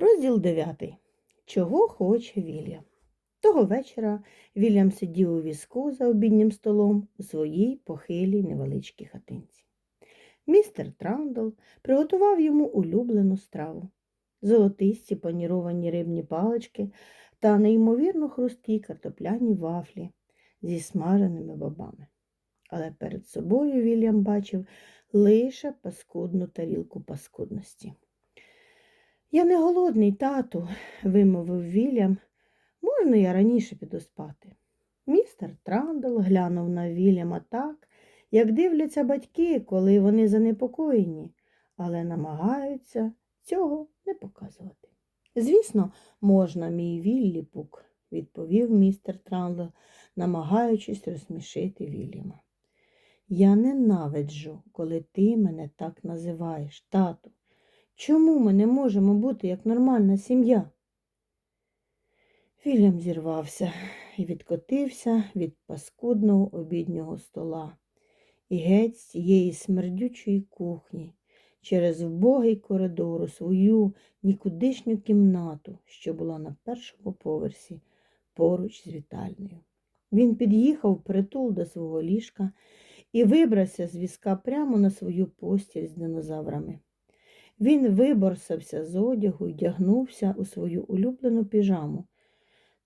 Розділ 9. Чого хоче Вільям? Того вечора Вільям сидів у візку за обіднім столом у своїй похилій невеличкій хатинці. Містер Трандл приготував йому улюблену страву золотисті паніровані рибні палички та неймовірно хрусткі картопляні вафлі зі смаженими бобами. Але перед собою Вільям бачив лише паскудну тарілку паскудності. Я не голодний, тату, вимовив Вільям. Можна я раніше піду спати? Містер Трандл глянув на Вільяма так, як дивляться батьки, коли вони занепокоєні, але намагаються цього не показувати. Звісно, можна, мій Віллі Пук, відповів містер Трандл, намагаючись розсмішити Вільяма. Я ненавиджу, коли ти мене так називаєш, тату. Чому ми не можемо бути як нормальна сім'я? Вільям зірвався і відкотився від паскудного обіднього стола і геть з цієї смердючої кухні через вбогий коридор у свою нікудишню кімнату, що була на першому поверсі поруч з вітальнею. Він під'їхав притул до свого ліжка і вибрався з візка прямо на свою постіль з динозаврами. Він виборсався з одягу і вдягнувся у свою улюблену піжаму,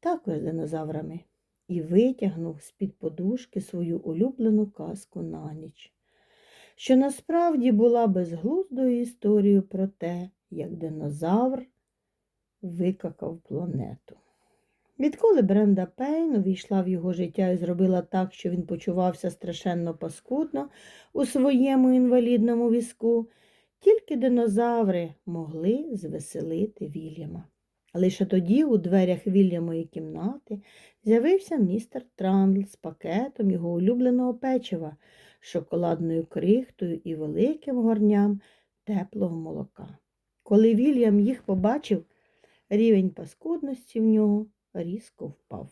також з динозаврами, і витягнув з-під подушки свою улюблену казку на ніч, що насправді була безглуздою історією про те, як динозавр викакав планету. Відколи Бренда Пейн увійшла в його життя і зробила так, що він почувався страшенно паскудно у своєму інвалідному візку, тільки динозаври могли звеселити Вільяма. Лише тоді у дверях Вільямої кімнати з'явився містер Трандл з пакетом його улюбленого печива, шоколадною крихтою і великим горням теплого молока. Коли Вільям їх побачив, рівень паскудності в нього різко впав.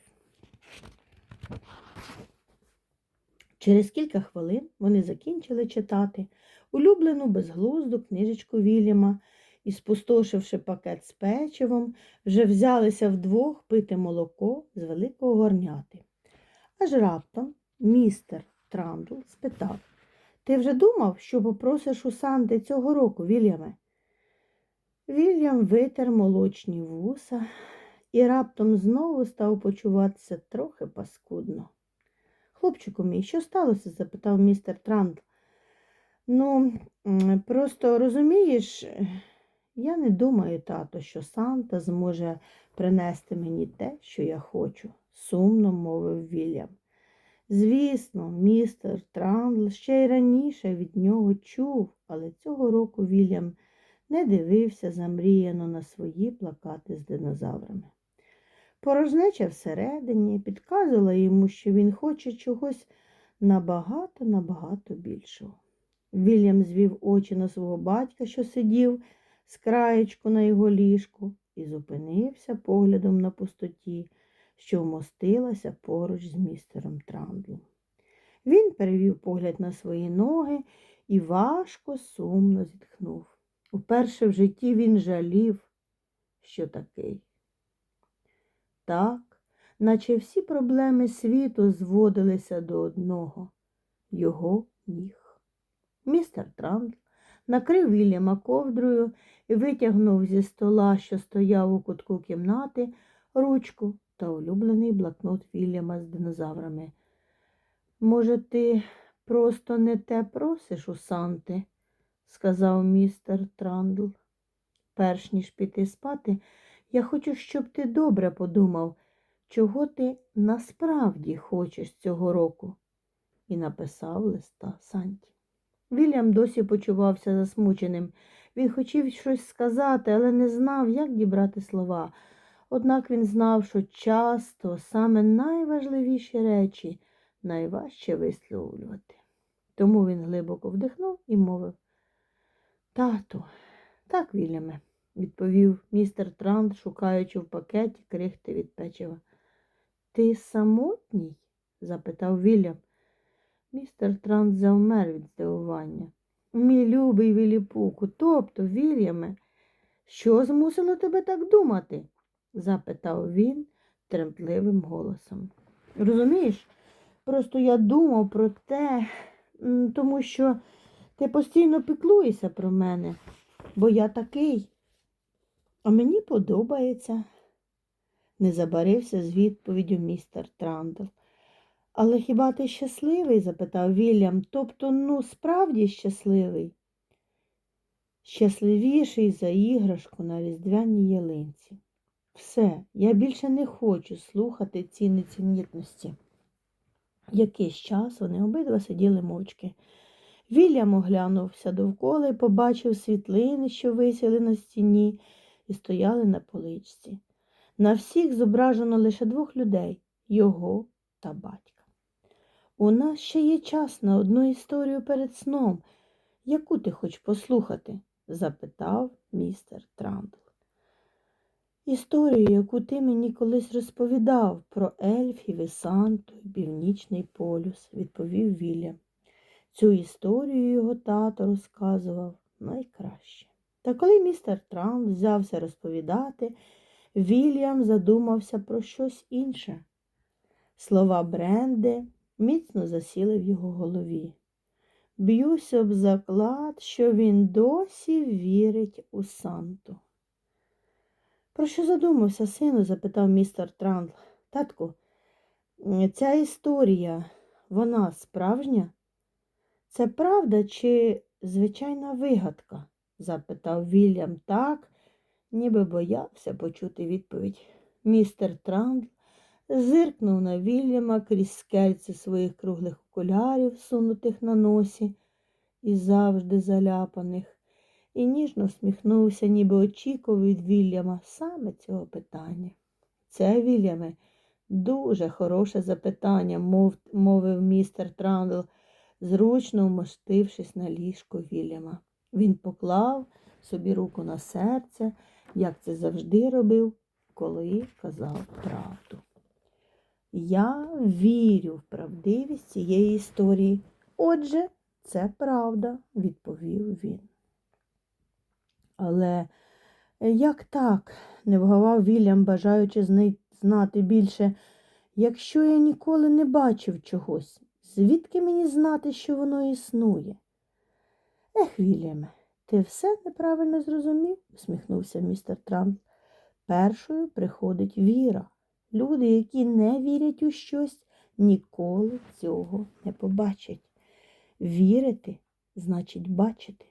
Через кілька хвилин вони закінчили читати улюблену безглузду книжечку Вільяма і, спустошивши пакет з печивом, вже взялися вдвох пити молоко з великого горняти. Аж раптом містер Трандл спитав Ти вже думав, що попросиш у Санти цього року, Вільяме? Вільям витер молочні вуса і раптом знову став почуватися трохи паскудно. Хлопчику мій, що сталося? запитав містер Трандл. Ну, просто розумієш, я не думаю, тато, що Санта зможе принести мені те, що я хочу, сумно мовив Вільям. Звісно, містер Трандл ще й раніше від нього чув, але цього року Вільям не дивився замріяно на свої плакати з динозаврами. Порожнеча всередині підказувала йому, що він хоче чогось набагато-набагато більшого. Вільям звів очі на свого батька, що сидів з краєчку на його ліжку, і зупинився поглядом на пустоті, що вмостилася поруч з містером Трамблом. Він перевів погляд на свої ноги і важко, сумно зітхнув. Уперше в житті він жалів, що такий. Так, наче всі проблеми світу зводилися до одного його ніг. Містер Трамбл накрив Вільяма ковдрою і витягнув зі стола, що стояв у кутку кімнати, ручку та улюблений блокнот Вільяма з динозаврами. Може, ти просто не те просиш у Санти? сказав містер Трандл. Перш ніж піти спати, я хочу, щоб ти добре подумав, чого ти насправді хочеш цього року, і написав листа Санті. Вільям досі почувався засмученим. Він хотів щось сказати, але не знав, як дібрати слова. Однак він знав, що часто саме найважливіші речі найважче висловлювати. Тому він глибоко вдихнув і мовив Тату, так, Вільяме, відповів містер Трант, шукаючи в пакеті крихти від печива. Ти самотній? запитав Вільям. Містер Трант завмер від здивування. Мій любий Віліпуку, тобто, Вільяме, Що змусило тебе так думати? запитав він тремтливим голосом. Розумієш, просто я думав про те, тому що ти постійно піклуєшся про мене, бо я такий, а мені подобається. Не забарився з відповіддю містер Трандл. Але хіба ти щасливий? запитав Вільям. Тобто, ну, справді щасливий. Щасливіший за іграшку на різдвяній ялинці. Все, я більше не хочу слухати ці нецінітності. Якийсь час вони обидва сиділи мовчки. Вільям оглянувся довкола і побачив світлини, що висіли на стіні, і стояли на поличці. На всіх зображено лише двох людей його та батька. У нас ще є час на одну історію перед сном. Яку ти хочеш послухати? запитав містер Трандл. Історію, яку ти мені колись розповідав про ельфів і Санту і Північний полюс, відповів Вільям. Цю історію його тато розказував найкраще. Та коли містер Трамп взявся розповідати, Вільям задумався про щось інше. Слова Бренди міцно засіли в його голові. Б'юся об заклад, що він досі вірить у Санту. Про що задумався, сину? запитав містер Трандл. Татку, ця історія, вона справжня? Це правда чи звичайна вигадка? Запитав Вільям так, ніби боявся почути відповідь. Містер Трандл зиркнув на Вільяма крізь скельці своїх круглих окулярів, сунутих на носі і завжди заляпаних, і ніжно всміхнувся, ніби очікував від Вільяма саме цього питання. Це, Вільяме, дуже хороше запитання, мов, мовив містер Трандл, зручно вмостившись на ліжко Вільяма. Він поклав собі руку на серце, як це завжди робив, коли казав правду. Я вірю в правдивість цієї історії. Отже, це правда, відповів він. Але як так? не вгавав Вільям, бажаючи знати більше, якщо я ніколи не бачив чогось, звідки мені знати, що воно існує? Ех, Вільяме, ти все неправильно зрозумів, усміхнувся містер Трамп. Першою приходить віра. Люди, які не вірять у щось, ніколи цього не побачать. Вірити значить бачити.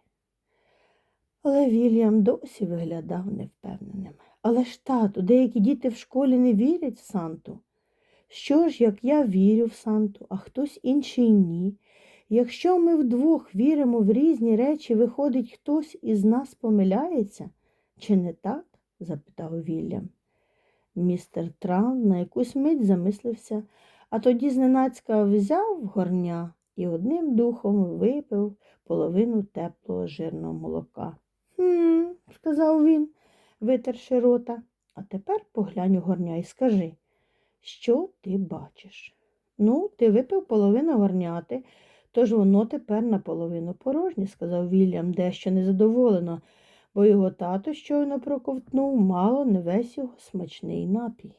Але Вільям досі виглядав невпевненим. Але ж тату, деякі діти в школі не вірять в Санту. Що ж, як я вірю в Санту, а хтось інший ні. Якщо ми вдвох віримо в різні речі, виходить, хтось із нас помиляється, чи не так? запитав Вільям. Містер Тран на якусь мить замислився, а тоді зненацька взяв горня і одним духом випив половину теплого жирного молока. Хм, сказав він, витерши рота. А тепер поглянь у горня і скажи, що ти бачиш? Ну, ти випив половину горняти, тож воно тепер наполовину порожнє, сказав Вільям, дещо незадоволено, бо його тато щойно проковтнув мало не весь його смачний напій.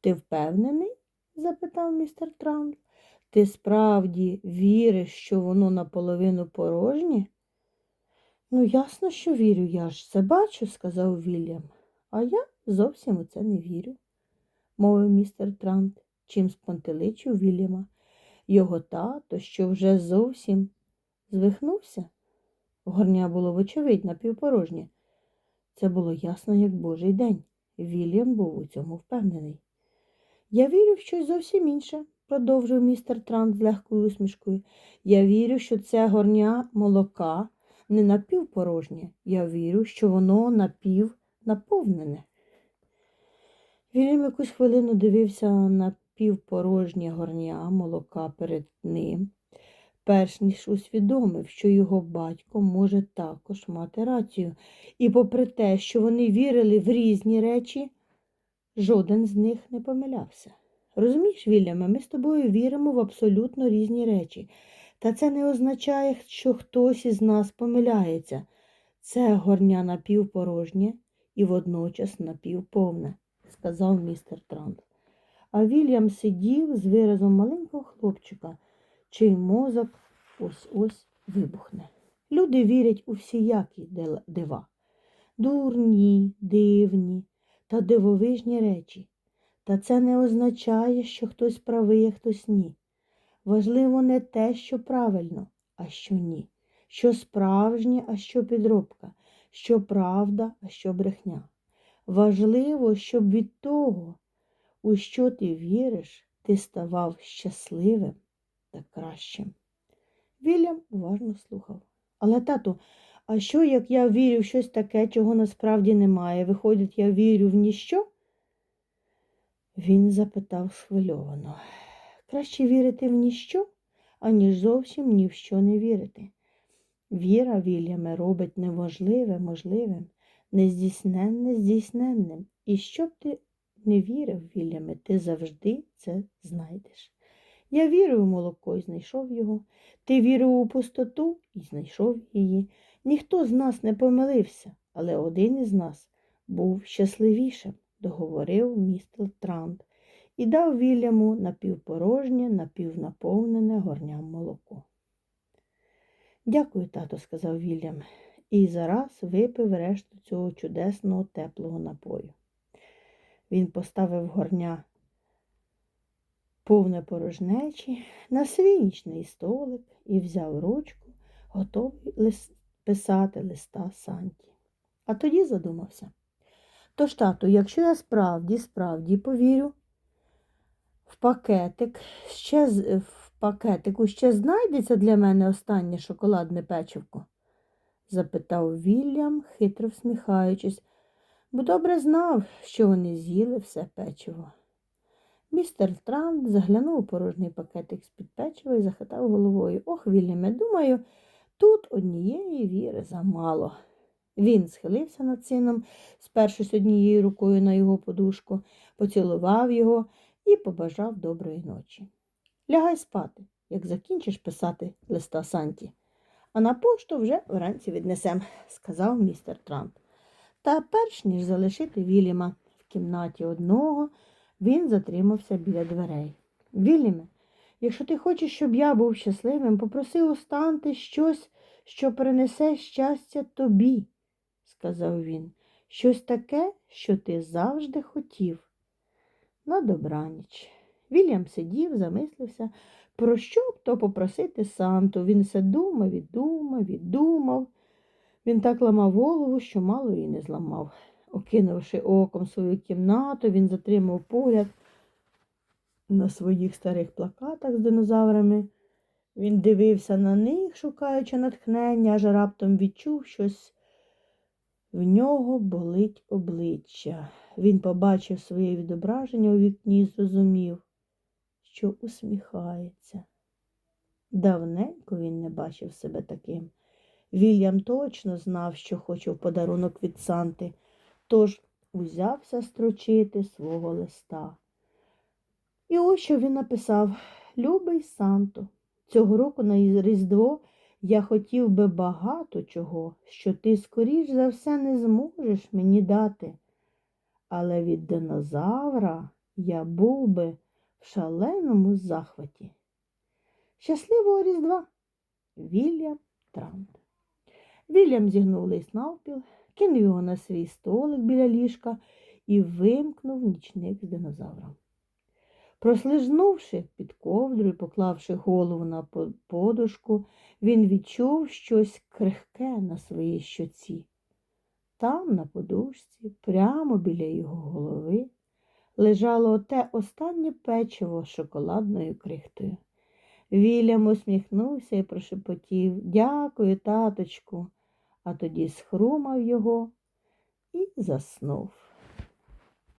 Ти впевнений? запитав містер Трамп. Ти справді віриш, що воно наполовину порожнє? Ну, ясно, що вірю, я ж це бачу, сказав Вільям. А я зовсім у це не вірю, мовив містер Трант, чим спонтеличив Вільяма. Його тато, що вже зовсім звихнувся. Горня було, вочевидь, напівпорожнє. Це було ясно, як божий день. Вільям був у цьому впевнений. Я вірю в щось зовсім інше, продовжив містер Трант з легкою усмішкою. Я вірю, що це горня молока не напівпорожнє. Я вірю, що воно напів наповнене. Вільям якусь хвилину дивився на півпорожнє горня молока перед ним, перш ніж усвідомив, що його батько може також мати рацію. І попри те, що вони вірили в різні речі, жоден з них не помилявся. Розумієш, Вільяме, ми з тобою віримо в абсолютно різні речі. Та це не означає, що хтось із нас помиляється. Це горня напівпорожнє і водночас напівповне, сказав містер Трант. А Вільям сидів з виразом маленького хлопчика, чий мозок ось-ось вибухне. Люди вірять у всіякі дива, дурні, дивні та дивовижні речі. Та це не означає, що хтось правий, а хтось ні. Важливо не те, що правильно, а що ні, що справжнє, а що підробка, що правда, а що брехня. Важливо, щоб від того, у що ти віриш, ти ставав щасливим та кращим. Вільям уважно слухав. Але, тату, а що, як я вірю в щось таке, чого насправді немає? Виходить, я вірю в ніщо? Він запитав схвильовано. Краще вірити в ніщо, аніж зовсім ні в що не вірити. Віра, Вільяме, робить неможливе можливим, нездійсненне здійсненним. І щоб ти не вірив, Вільяме, ти завжди це знайдеш. Я вірив у молоко і знайшов його. Ти вірив у пустоту і знайшов її. Ніхто з нас не помилився, але один із нас був щасливішим, договорив містер Трант і дав Вільяму напівпорожнє, напівнаповнене горням молоко. Дякую, тато, сказав Вільям, і зараз випив решту цього чудесного теплого напою. Він поставив горня повне порожнечі на свій нічний столик і взяв ручку, готовий лис- писати листа Санті. А тоді задумався. Тож, тату, якщо я справді, справді повірю, в пакетик ще в пакетику ще знайдеться для мене останнє шоколадне печивко? запитав Вільям, хитро всміхаючись, бо добре знав, що вони з'їли все печиво. Містер Трант заглянув у порожній пакетик з-під печива і захитав головою. Ох, Вільяме, думаю, тут однієї віри замало. Він схилився над сином, спершись однією рукою на його подушку, поцілував його і побажав доброї ночі. Лягай спати, як закінчиш писати листа Санті. А на пошту вже вранці віднесем, сказав містер Трант. Та перш ніж залишити Вільяма в кімнаті одного, він затримався біля дверей. Вільяме, якщо ти хочеш, щоб я був щасливим, попроси у Станти щось, що принесе щастя тобі, сказав він. Щось таке, що ти завжди хотів. На добраніч. Вільям сидів, замислився, про що б то попросити Санту. Він все думав і думав і думав. Він так ламав голову, що мало її не зламав. Окинувши оком свою кімнату, він затримав погляд на своїх старих плакатах з динозаврами. Він дивився на них, шукаючи натхнення, аж раптом відчув щось. В нього болить обличчя. Він побачив своє відображення у вікні і зрозумів, що усміхається. Давненько він не бачив себе таким. Вільям точно знав, що хоче в подарунок від Санти, тож узявся строчити свого листа. І ось що він написав Любий Санто, цього року на Різдво я хотів би багато чого, що ти, скоріш за все, не зможеш мені дати. Але від динозавра я був би в шаленому захваті. Щасливого Різдва! Вільям Трант. Вільям зігнув лист навпіл, кинув його на свій столик біля ліжка і вимкнув нічник з динозавром. Прослизнувши під ковдру і поклавши голову на подушку, він відчув щось крихке на своїй щоці. Там, на подушці, прямо біля його голови, лежало те останнє печиво шоколадною крихтою. Вільям усміхнувся і прошепотів Дякую, таточку, а тоді схрумав його і заснув.